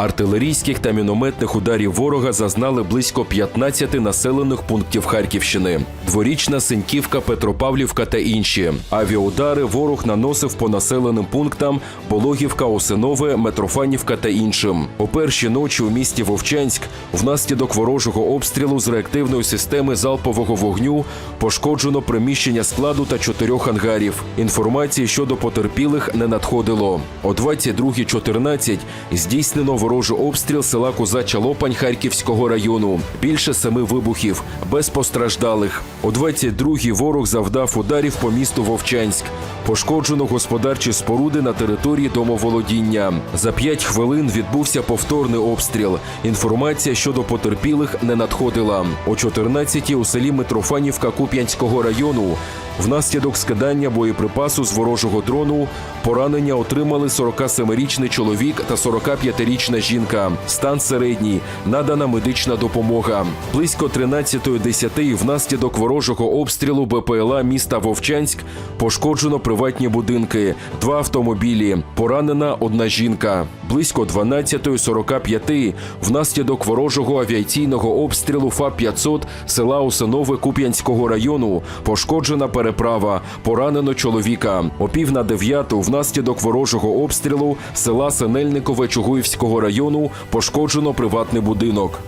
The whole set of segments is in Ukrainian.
Артилерійських та мінометних ударів ворога зазнали близько 15 населених пунктів Харківщини: дворічна Синьківка, Петропавлівка та інші. Авіаудари ворог наносив по населеним пунктам Пологівка, Осинове, Метрофанівка та іншим. О першій ночі у місті Вовчанськ внаслідок ворожого обстрілу з реактивної системи залпового вогню пошкоджено приміщення складу та чотирьох ангарів. Інформації щодо потерпілих не надходило. О 22.14 здійснено ворожий обстріл села Козача Лопань Харківського району. Більше семи вибухів, без постраждалих. О 22-й ворог завдав ударів по місту Вовчанськ. Пошкоджено господарчі споруди на території домоволодіння. За п'ять хвилин відбувся повторний обстріл. Інформація щодо потерпілих не надходила. О 14-й у селі Митрофанівка Куп'янського району Внаслідок скидання боєприпасу з ворожого дрону поранення отримали 47-річний чоловік та 45-річна жінка. Стан середній, надана медична допомога. Близько 13.10 внаслідок ворожого обстрілу БПЛА міста Вовчанськ пошкоджено приватні будинки, два автомобілі. Поранена одна жінка. Близько 12.45 внаслідок ворожого авіаційного обстрілу ФАП-500 села Осинове Куп'янського району пошкоджена переправа. Поранено чоловіка. О пів на дев'яту внаслідок ворожого обстрілу села Синельникове Чугуївського району пошкоджено приватний будинок.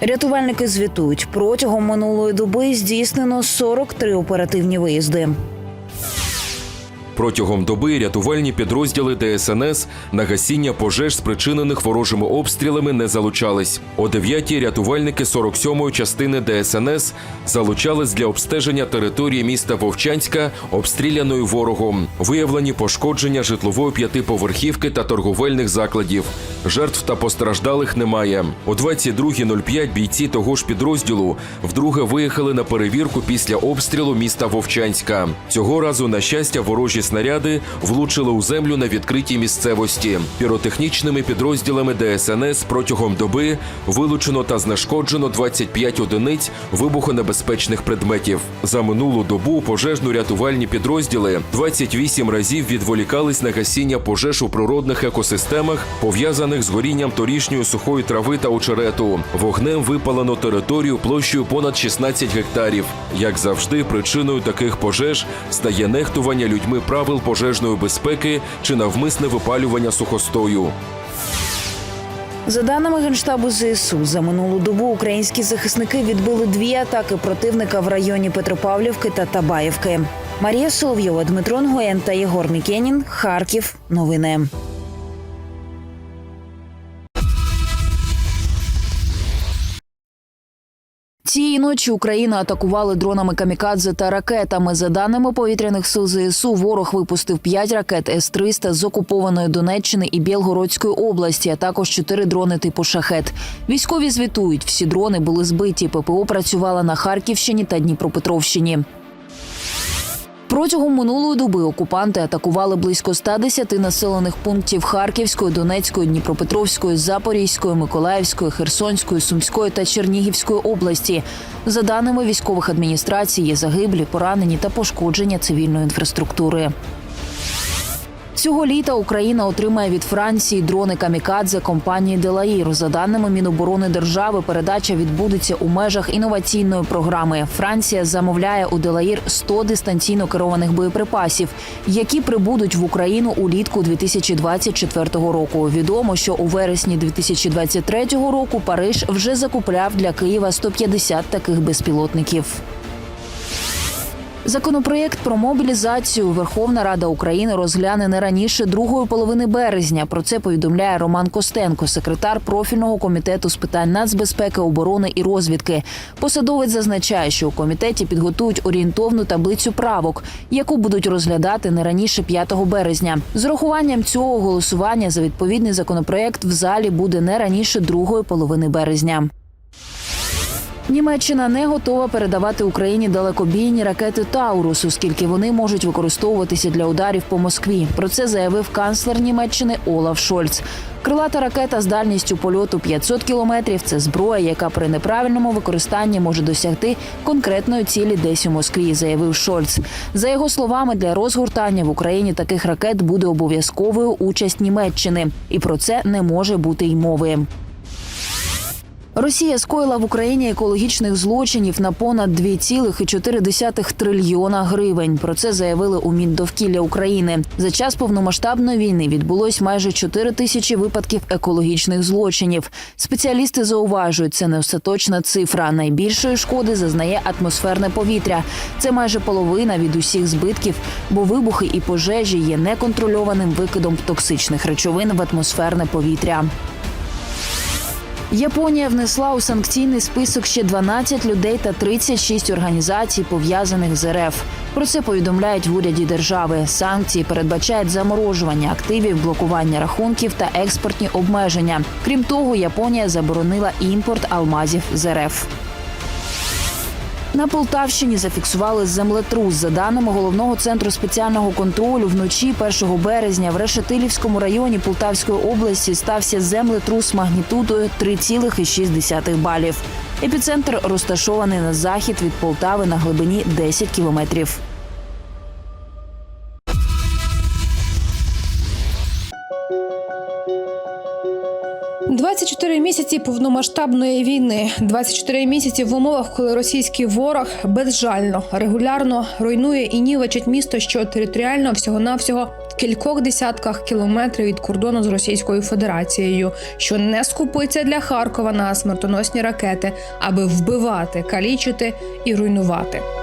Рятувальники звітують, протягом минулої доби здійснено 43 оперативні виїзди. Протягом доби рятувальні підрозділи ДСНС на гасіння пожеж, спричинених ворожими обстрілами, не залучались. О 9-й рятувальники 47-ї частини ДСНС залучались для обстеження території міста Вовчанська, обстріляною ворогом. Виявлені пошкодження житлової п'ятиповерхівки та торговельних закладів. Жертв та постраждалих немає. О 22.05 бійці того ж підрозділу вдруге виїхали на перевірку після обстрілу міста Вовчанська. Цього разу, на щастя, ворожі снаряди влучили у землю на відкритій місцевості. Піротехнічними підрозділами ДСНС протягом доби вилучено та знешкоджено 25 одиниць вибухонебезпечних предметів. За минулу добу пожежно-рятувальні підрозділи 28 разів відволікались на гасіння пожеж у природних екосистемах, пов'язаних з горінням торішньої сухої трави та очерету. Вогнем випалено територію площею понад 16 гектарів. Як завжди, причиною таких пожеж стає нехтування людьми правил пожежної безпеки чи навмисне випалювання сухостою. За даними генштабу ЗСУ, за минулу добу українські захисники відбили дві атаки противника в районі Петропавлівки та Табаївки. Марія Соловйова, Дмитро Нгоєн та Єгор Мікенін. Харків. Новини. Цієї ночі Україна атакували дронами камікадзе та ракетами. За даними повітряних сил ЗСУ, ворог випустив 5 ракет С-300 з окупованої Донеччини і Білгородської області, а також 4 дрони типу шахет. Військові звітують, всі дрони були збиті. ППО працювала на Харківщині та Дніпропетровщині. Протягом минулої доби окупанти атакували близько 110 населених пунктів Харківської, Донецької, Дніпропетровської, Запорізької, Миколаївської, Херсонської, Сумської та Чернігівської області. За даними військових адміністрацій, є загиблі, поранені та пошкодження цивільної інфраструктури. Цього літа Україна отримає від Франції дрони камікадзе компанії Делаїр. За даними Міноборони держави, передача відбудеться у межах інноваційної програми. Франція замовляє у Делаїр 100 дистанційно керованих боєприпасів, які прибудуть в Україну улітку 2024 року. Відомо, що у вересні 2023 року Париж вже закупляв для Києва 150 таких безпілотників. Законопроєкт про мобілізацію Верховна Рада України розгляне не раніше другої половини березня. Про це повідомляє Роман Костенко, секретар профільного комітету з питань нацбезпеки, оборони і розвідки. Посадовець зазначає, що у комітеті підготують орієнтовну таблицю правок, яку будуть розглядати не раніше 5 березня. З урахуванням цього голосування за відповідний законопроєкт в залі буде не раніше другої половини березня. Німеччина не готова передавати Україні далекобійні ракети Таурус, оскільки вони можуть використовуватися для ударів по Москві. Про це заявив канцлер Німеччини Олаф Шольц. Крилата ракета з дальністю польоту 500 кілометрів це зброя, яка при неправильному використанні може досягти конкретної цілі десь у Москві, заявив Шольц. За його словами, для розгортання в Україні таких ракет буде обов'язковою участь Німеччини, і про це не може бути й мови. Росія скоїла в Україні екологічних злочинів на понад 2,4 трильйона гривень. Про це заявили у Міндовкілля України. За час повномасштабної війни відбулось майже 4 тисячі випадків екологічних злочинів. Спеціалісти зауважують, це не остаточна цифра. Найбільшої шкоди зазнає атмосферне повітря. Це майже половина від усіх збитків, бо вибухи і пожежі є неконтрольованим викидом токсичних речовин в атмосферне повітря. Японія внесла у санкційний список ще 12 людей та 36 організацій, пов'язаних з РФ. Про це повідомляють в уряді держави. Санкції передбачають заморожування активів, блокування рахунків та експортні обмеження. Крім того, Японія заборонила імпорт алмазів з РФ. На Полтавщині зафіксували землетрус. За даними головного центру спеціального контролю, вночі 1 березня в Решетилівському районі Полтавської області стався землетрус магнітудою 3,6 балів. Епіцентр розташований на захід від Полтави на глибині 10 кілометрів. – місяці повномасштабної війни, 24 місяці в умовах, коли російський ворог безжально регулярно руйнує і нівечить місто, що територіально всього навсього в кількох десятках кілометрів від кордону з Російською Федерацією, що не скупиться для Харкова на смертоносні ракети, аби вбивати, калічити і руйнувати.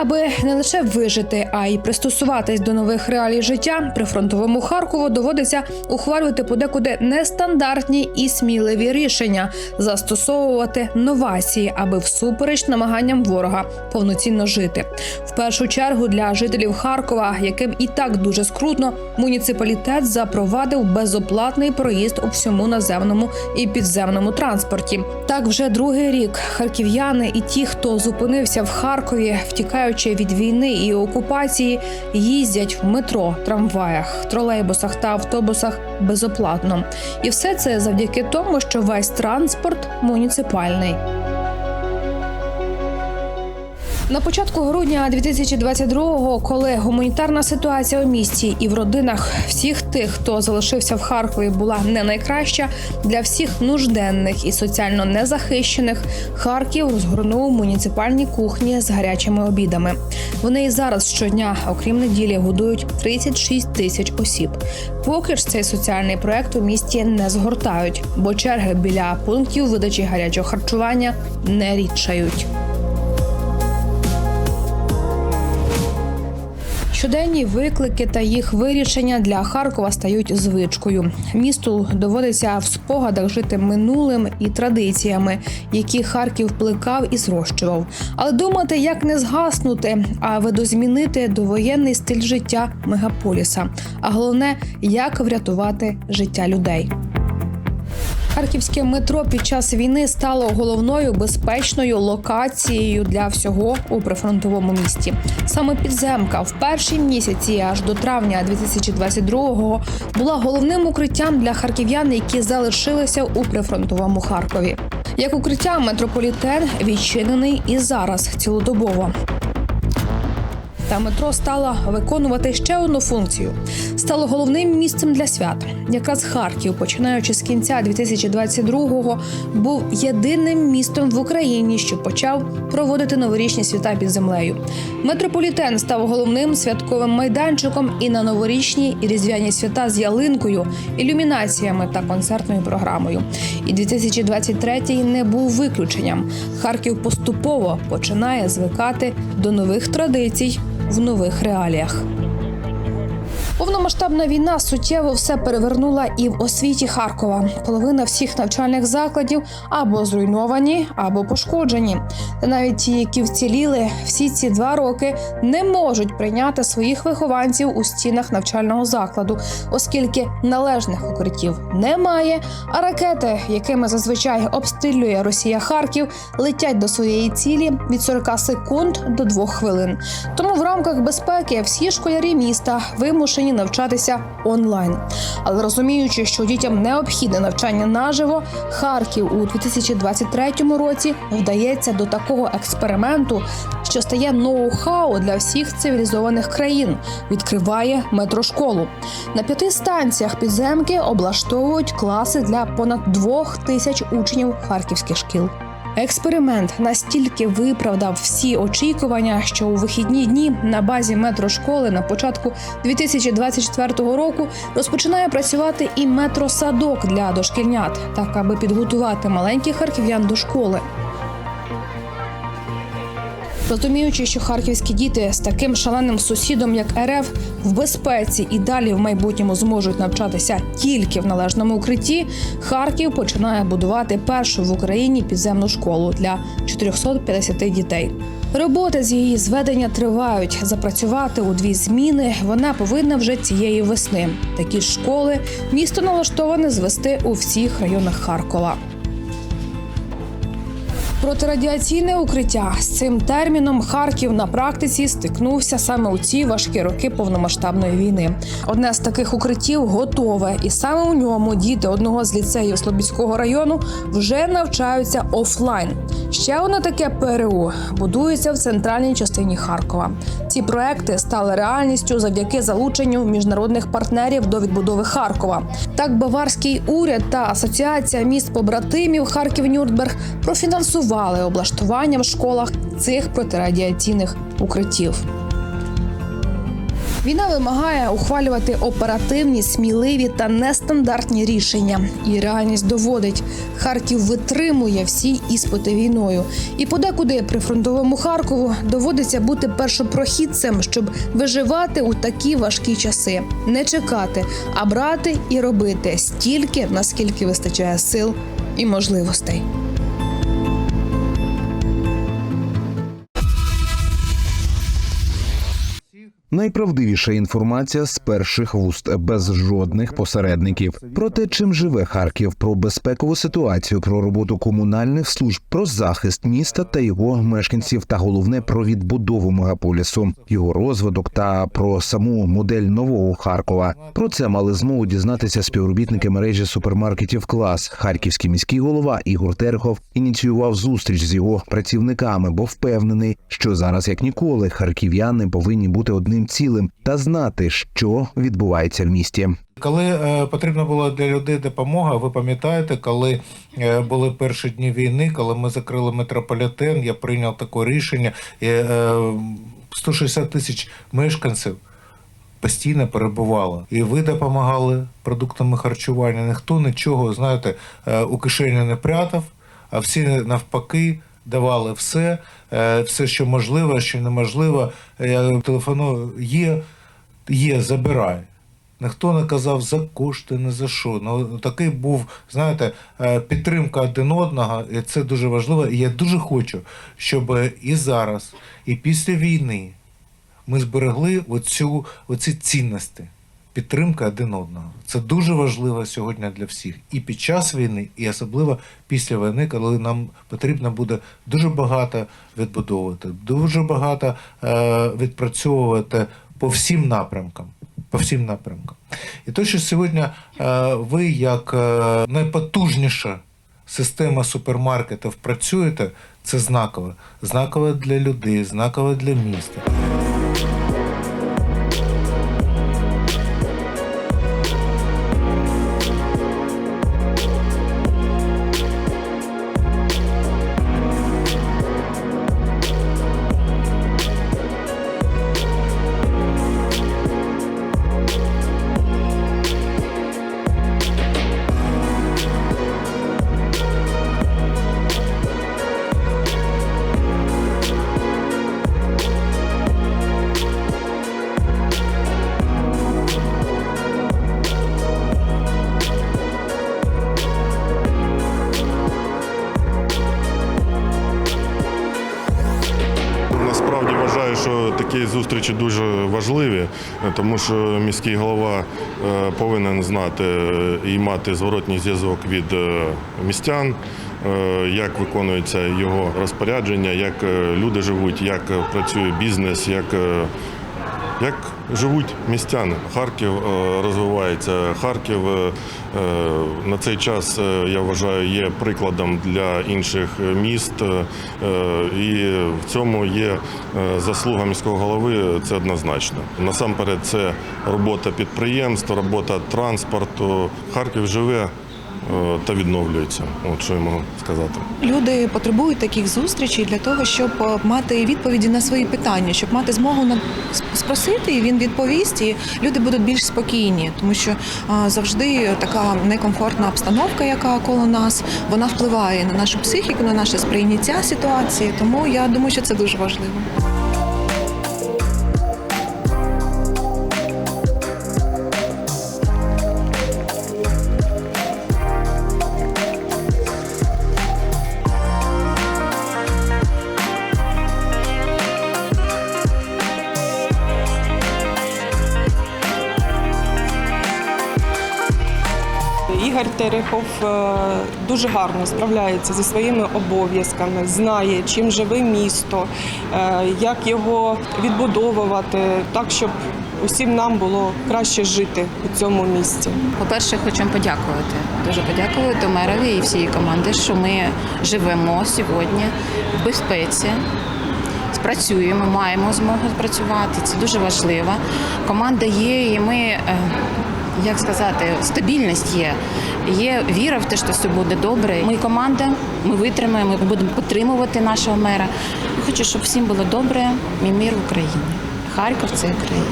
Аби не лише вижити, а й пристосуватись до нових реалій життя, прифронтовому Харкову доводиться ухвалювати подекуди нестандартні і сміливі рішення, застосовувати новації, аби всупереч намаганням ворога повноцінно жити. В першу чергу для жителів Харкова, яким і так дуже скрутно, муніципалітет запровадив безоплатний проїзд у всьому наземному і підземному транспорті. Так вже другий рік харків'яни і ті, хто зупинився в Харкові, втікаючи від війни і окупації, їздять в метро, трамваях, тролейбусах та автобусах безоплатно. І все це завдяки тому, що весь транспорт муніципальний. На початку грудня 2022-го, коли гуманітарна ситуація у місті і в родинах всіх тих, хто залишився в Харкові, була не найкраща для всіх нужденних і соціально незахищених, Харків розгорнув муніципальні кухні з гарячими обідами. Вони і зараз щодня, окрім неділі, годують 36 тисяч осіб. Поки ж цей соціальний проект у місті не згортають, бо черги біля пунктів видачі гарячого харчування не рідшають. Щоденні виклики та їх вирішення для Харкова стають звичкою. Місту доводиться в спогадах жити минулим і традиціями, які Харків плекав і зрощував. Але думати, як не згаснути, а видозмінити довоєнний стиль життя мегаполіса. А головне, як врятувати життя людей. Харківське метро під час війни стало головною безпечною локацією для всього у прифронтовому місті. Саме підземка в перші місяці, аж до травня 2022-го, була головним укриттям для харків'ян, які залишилися у прифронтовому Харкові. Як укриття, метрополітен відчинений і зараз цілодобово. Та метро стало виконувати ще одну функцію. Стало головним місцем для свят. Якраз Харків, починаючи з кінця 2022-го, був єдиним містом в Україні, що почав проводити новорічні свята під землею. Метрополітен став головним святковим майданчиком і на новорічні і різдвяні свята з ялинкою, ілюмінаціями та концертною програмою. І 2023-й не був виключенням. Харків поступово починає звикати до нових традицій в нових реаліях. Повномасштабна війна суттєво все перевернула і в освіті Харкова. Половина всіх навчальних закладів або зруйновані, або пошкоджені. Та навіть ті, які вціліли, всі ці два роки не можуть прийняти своїх вихованців у стінах навчального закладу, оскільки належних укриттів немає. А ракети, якими зазвичай обстрілює Росія Харків, летять до своєї цілі від 40 секунд до 2 хвилин. Тому в рамках безпеки всі школярі міста вимушені навчатися онлайн. Але розуміючи, що дітям необхідне навчання наживо, Харків у 2023 році вдається до такого експерименту, що стає ноу-хау для всіх цивілізованих країн. Відкриває метрошколу. На п'яти станціях підземки облаштовують класи для понад двох тисяч учнів харківських шкіл. Експеримент настільки виправдав всі очікування, що у вихідні дні на базі метрошколи на початку 2024 року розпочинає працювати і метросадок для дошкільнят, так аби підготувати маленьких харків'ян до школи. Розуміючи, що харківські діти з таким шаленим сусідом, як РФ, в безпеці і далі в майбутньому зможуть навчатися тільки в належному укритті, Харків починає будувати першу в Україні підземну школу для 450 дітей. Роботи з її зведення тривають. Запрацювати у дві зміни вона повинна вже цієї весни. Такі школи місто налаштоване звести у всіх районах Харкова. Протирадіаційне укриття з цим терміном Харків на практиці стикнувся саме у ці важкі роки повномасштабної війни. Одне з таких укриттів готове, і саме у ньому діти одного з ліцеїв Слобідського району вже навчаються офлайн. Ще одне таке ПРУ будується в центральній частині Харкова. Ці проекти стали реальністю завдяки залученню міжнародних партнерів до відбудови Харкова. Так, баварський уряд та асоціація міст побратимів Харків Нюрнберг профінансували облаштування в школах цих протирадіаційних укриттів. Війна вимагає ухвалювати оперативні, сміливі та нестандартні рішення. І реальність доводить, Харків витримує всі іспити війною. І подекуди при фронтовому Харкову доводиться бути першопрохідцем, щоб виживати у такі важкі часи, не чекати, а брати і робити стільки, наскільки вистачає сил і можливостей. Найправдивіша інформація з перших вуст без жодних посередників про те, чим живе Харків, про безпекову ситуацію, про роботу комунальних служб, про захист міста та його мешканців, та головне про відбудову мегаполісу, його розвиток та про саму модель нового Харкова. Про це мали змогу дізнатися співробітники мережі супермаркетів Клас. Харківський міський голова Ігор Терехов ініціював зустріч з його працівниками, бо впевнений, що зараз як ніколи харків'яни повинні бути одним цілим та знати, що відбувається в місті. Коли е, потрібна була для людей допомога, ви пам'ятаєте, коли е, були перші дні війни, коли ми закрили метрополітен, я прийняв таке рішення. І, е, 160 тисяч мешканців постійно перебувало. І ви допомагали продуктами харчування. Ніхто нічого, знаєте, у кишені не прятав, а всі навпаки. Давали все, е, все, що можливо, що неможливо. Я телефоную, є, є, забирай. Ніхто не казав за кошти, не за що. Ну такий був, знаєте, е, підтримка один одного, і це дуже важливо. І я дуже хочу, щоб і зараз, і після війни ми зберегли оцю, оці цінності. Підтримка один одного. Це дуже важливо сьогодні для всіх. І під час війни, і особливо після війни, коли нам потрібно буде дуже багато відбудовувати, дуже багато е, відпрацьовувати по всім напрямкам. По всім напрямкам. І те, що сьогодні е, ви, як е, найпотужніша система супермаркетів, працюєте, це знакове. Знакове для людей, знакове для міста. Такі зустрічі дуже важливі, тому що міський голова е, повинен знати е, і мати зворотній зв'язок від е, містян, як виконується його розпорядження, як люди живуть, як працює бізнес, як як живуть містяни. Харків е, розвивається. Харків е, е, на цей час я вважаю є прикладом для інших міст, і в цьому є заслуга міського голови. Це однозначно. Насамперед, це робота підприємств, робота транспорту. Харків живе та відновлюється. От що я можу сказати. Люди потребують таких зустрічей для того, щоб е, мати відповіді на свої питання, щоб мати змогу на спросити, і він відповість, і люди будуть більш спокійні, тому що завжди така некомфортна обстановка, яка коло нас, вона впливає на нашу психіку, на наше сприйняття ситуації. Тому я думаю, що це дуже важливо. Ігор Терехов е, дуже гарно справляється зі своїми обов'язками, знає, чим живе місто, е, як його відбудовувати так, щоб усім нам було краще жити у цьому місті. По-перше, хочемо подякувати. Дуже подякувати мерові і всій команді, що ми живемо сьогодні в безпеці. Спрацюємо, маємо змогу працювати. Це дуже важливо. Команда є, і ми, е, як сказати, стабільність є. Є віра в те, що все буде добре. Ми команда, ми витримаємо, ми будемо підтримувати нашого мера. Хочу, щоб всім було добре Мій мир в Україні. Харків це Україна.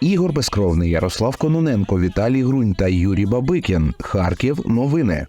Ігор Безкровний, Ярослав Кононенко, Віталій Грунь та Юрій Бабикін. Харків. Новини.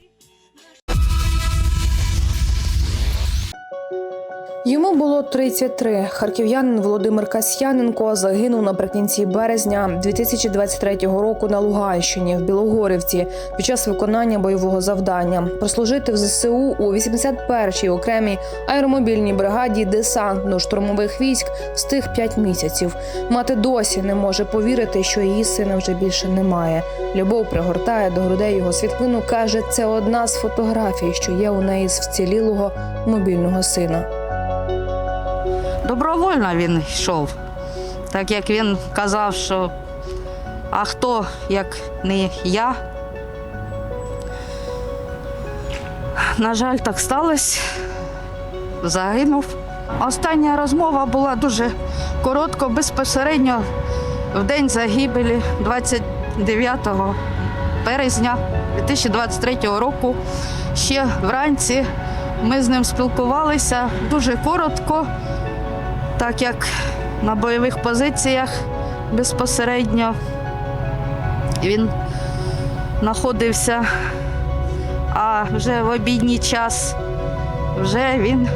Йому було 33. Харків'янин Володимир Касьяненко загинув наприкінці березня 2023 року на Луганщині в Білогорівці під час виконання бойового завдання. Прослужити в ЗСУ у 81-й окремій аеромобільній бригаді десантно-штурмових військ встиг 5 місяців. Мати досі не може повірити, що її сина вже більше немає. Любов пригортає до грудей його світлину. каже, це одна з фотографій, що є у неї з вцілілого мобільного сина. Добровольно він йшов, так як він казав, що а хто, як не я. На жаль, так сталося. Загинув. Остання розмова була дуже коротко, безпосередньо в день загибелі 29 березня 2023 року. Ще вранці ми з ним спілкувалися дуже коротко так як на бойових позиціях безпосередньо він знаходився, а вже в обідній час вже він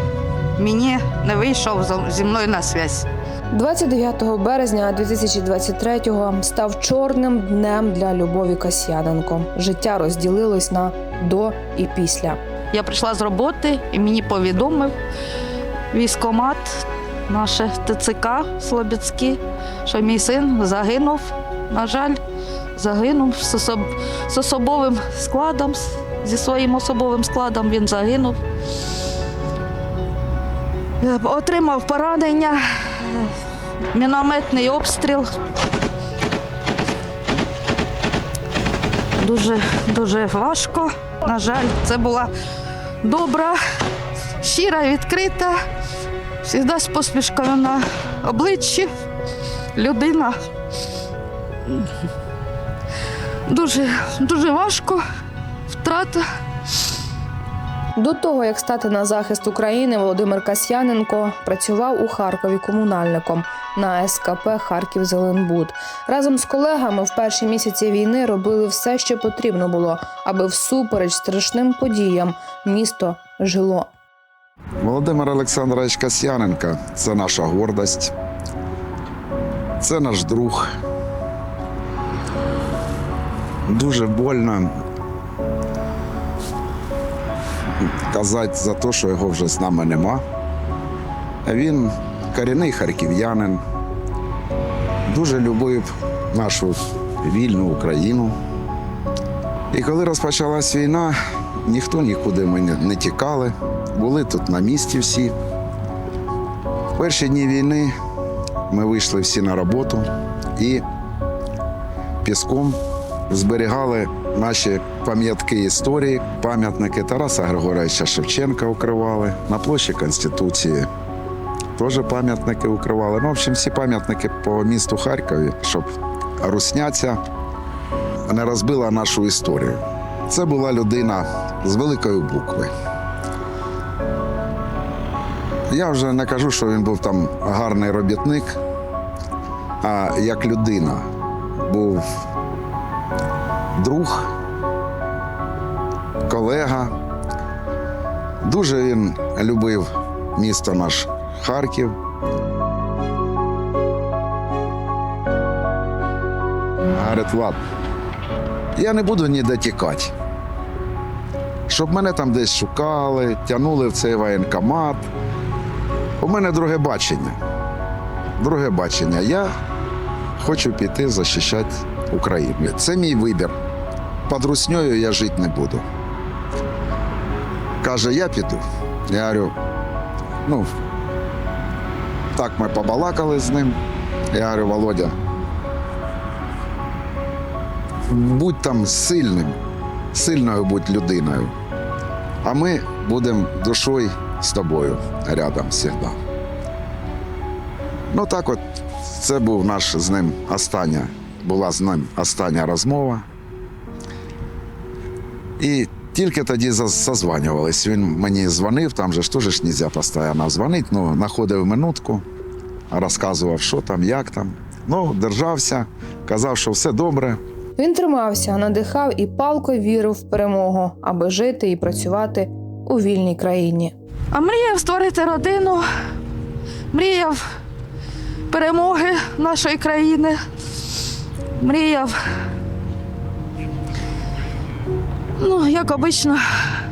мені не вийшов зі мною на зв'язь. 29 березня 2023-го став чорним днем для Любові Касьяненко. Життя розділилось на до і після. Я прийшла з роботи і мені повідомив військомат, наше ТЦК Слобідський, що мій син загинув. На жаль, загинув з, особ... з особовим складом, зі своїм особовим складом він загинув. Е, Отримав поранення, мінометний обстріл. Дуже, дуже важко. На жаль, це була добра, щира, відкрита, завжди з посмішкою на обличчі. Людина. Дуже, дуже важко. Втрата. До того як стати на захист України, Володимир Касьяненко працював у Харкові комунальником на СКП Харків Зеленбуд. Разом з колегами в перші місяці війни робили все, що потрібно було, аби всупереч страшним подіям місто жило. Володимир Олександрович Касьяненко це наша гордость, це наш друг. Дуже больно казати за те, що його вже з нами нема. Він корінний харків'янин, дуже любив нашу вільну Україну. І коли розпочалась війна, ніхто нікуди ми не- тікали. Були тут на місці всі. В перші дні війни ми вийшли всі на роботу і піском зберігали наші пам'ятки історії, пам'ятники Тараса Григоровича Шевченка укривали на площі Конституції. Теж пам'ятники укривали. Ну, в общем, всі пам'ятники по місту Харкові, щоб русняця не розбила нашу історію. Це була людина з великої букви. Я вже не кажу, що він був там гарний робітник, а як людина був друг, колега. Дуже він любив місто наш Харків. Говорить, Влад, я не буду ніде тікати. Щоб мене там десь шукали, тягнули в цей воєнкомат. У мене друге бачення. Друге бачення. Я хочу піти захищати Україну. Це мій вибір. Під руснею я жити не буду. Каже, я піду. Я говорю, ну, так ми побалакали з ним. Я говорю, Володя, будь там сильним, сильною будь людиною. А ми будемо душою з тобою рядом завжди. Ну так от, це був наш з ним остання, була з ним остання розмова. І тільки тоді за- созванювались. Він мені дзвонив, там же ж теж ж нельзя постійно дзвонити, ну, знаходив минутку, розказував, що там, як там. Ну, держався, казав, що все добре, Він тримався, надихав і палко вірив в перемогу, аби жити і працювати у вільній країні. А мріяв створити родину, мріяв перемоги нашої країни, мріяв. Ну, як обично,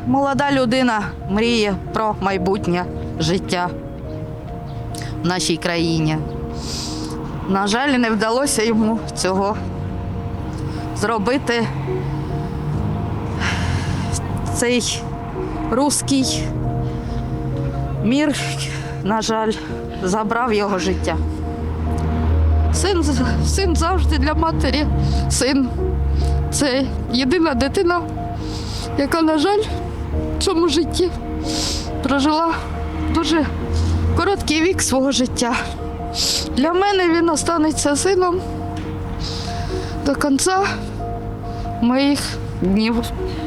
молода людина мріє про майбутнє життя в нашій країні. На жаль, не вдалося йому цього зробити. Цей руський Мір, на жаль, забрав його життя. Син, син завжди для матері. Син це єдина дитина, яка, на жаль, в цьому житті прожила дуже короткий вік свого життя. Для мене він останеться сином до кінця моїх днів.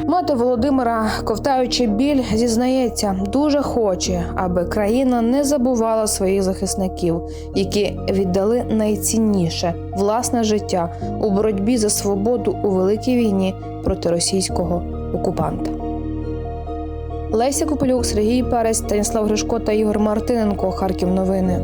Мати Володимира, ковтаючи біль, зізнається, дуже хоче, аби країна не забувала своїх захисників, які віддали найцінніше власне життя у боротьбі за свободу у великій війні проти російського окупанта. Леся Копилюк, Сергій Перець, Станіслав Гришко та Ігор Мартиненко. Харків новини.